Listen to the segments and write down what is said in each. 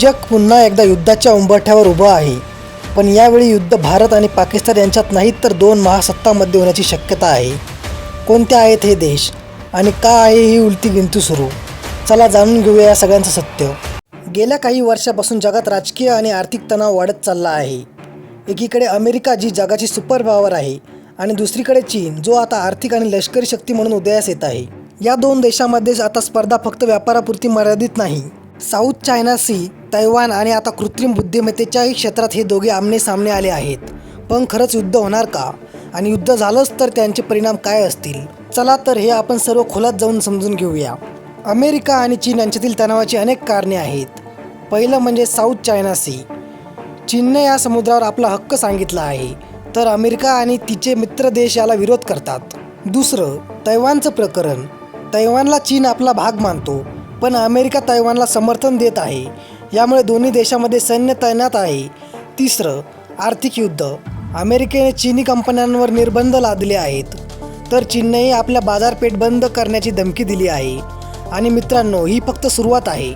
जग पुन्हा एकदा युद्धाच्या उंबरठ्यावर उभं आहे. पण यावेळी युद्ध भारत आणि पाकिस्तान यांच्यात नाही तर दोन महासत्तामध्ये होण्याची शक्यता आहे. कोणत्या आहेत हे देश? आणि का आहे ही उलटी गिनती सुरू? चला जाणून घेऊया या सगळ्यांचं सत्य. गेल्या काही वर्षापासून जगात राजकीय आणि आर्थिक तणाव वाढत चालला आहे. एकीकडे अमेरिका जी जगाची सुपर पॉवर आहे आणि दुसरीकडे चीन जो आता आर्थिक आणि लष्करी शक्ती म्हणून उदयास येत आहे. या दोन देशामध्ये आता स्पर्धा फक्त व्यापारापुरती मर्यादित नाही. साऊथ चायना सी तैवान आणि आता कृत्रिम बुद्धिमत्तेच्याही क्षेत्रात हे दोघे आमने सामने आले आहेत. पण खरंच युद्ध होणार का? आणि युद्ध झालंच तर त्यांचे परिणाम काय असतील? चला तर हे आपण सर्व खोलात जाऊन समजून घेऊया. अमेरिका आणि चीन यांच्यातील तणावाची अनेक कारणे आहेत. पहिलं म्हणजे साऊथ चायना सी. चीनने या समुद्रावर आपला हक्क सांगितला आहे. तर अमेरिका आणि तिचे मित्र देश याला विरोध करतात. दुसरं तैवानचं प्रकरण. तैवानला चीन आपला भाग मानतो. पण अमेरिका तैवानला समर्थन देत आहे. यामुळे दोन्ही देशामध्ये सैन्य तैनात आहे. तिसरं आर्थिक युद्ध. अमेरिकेने चीनी कंपन्यांवर निर्बंध लादले आहेत. तर चीननेही आपल्या बाजारपेठ बंद करण्याची धमकी दिली आहे. आणि मित्रांनो ही फक्त सुरुवात आहे.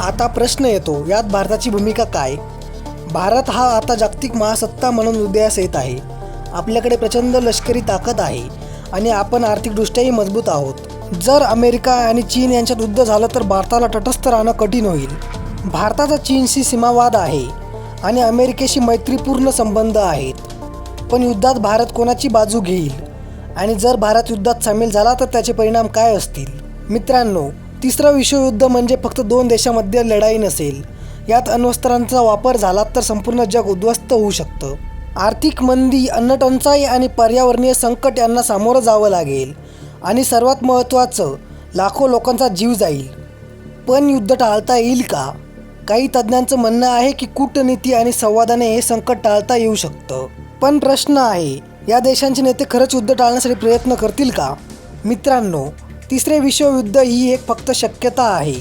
आता प्रश्न येतो यात भारताची भूमिका काय? भारत हा आता जागतिक महासत्ता म्हणून उदयास येत आहे. आपल्याकडे प्रचंड लष्करी ताकद आहे. आणि आपण आर्थिकदृष्ट्याही मजबूत आहोत. जर अमेरिका आणि चीन यांच्यात युद्ध झालं तर भारताला तटस्थ राहणं कठीण होईल. भारताचा चीनशी सीमावाद आहे आणि अमेरिकेशी मैत्रीपूर्ण संबंध आहेत. पण युद्धात भारत कोणाची बाजू घेईल? आणि जर भारत युद्धात सामील झाला तर त्याचे परिणाम काय असतील? मित्रांनो तिसरं विश्वयुद्ध म्हणजे फक्त दोन देशामध्ये लढाई नसेल. यात अण्वस्त्रांचा वापर झाला तर संपूर्ण जग उद्ध्वस्त होऊ शकतं. आर्थिक मंदी अन्नटंचाई आणि पर्यावरणीय संकट यांना सामोरं जावं लागेल. आणि सर्वात महत्त्वाचं लाखो लोकांचा जीव जाईल. पण युद्ध टाळता येईल का? काही तज्ज्ञांचं म्हणणं आहे की कूटनीती आणि संवादाने हे संकट टाळता येऊ शकतं. पण प्रश्न आहे या देशांचे नेते खरंच युद्ध टाळण्यासाठी प्रयत्न करतील का? मित्रांनो तिसरे विश्वयुद्ध ही एक फक्त शक्यता आहे.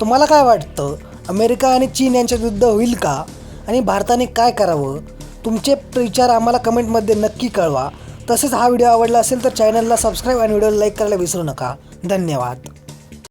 तुम्हाला काय वाटतं? अमेरिका आणि चीन यांच्यात युद्ध होईल का? आणि भारताने काय करावं? तुमचे विचार आम्हाला कमेंटमध्ये नक्की कळवा. तसेच हा व्हिडिओ आवडला असेल तर चॅनलला सबस्क्राईब आणि व्हिडिओला लाईक करायला विसरू नका. धन्यवाद.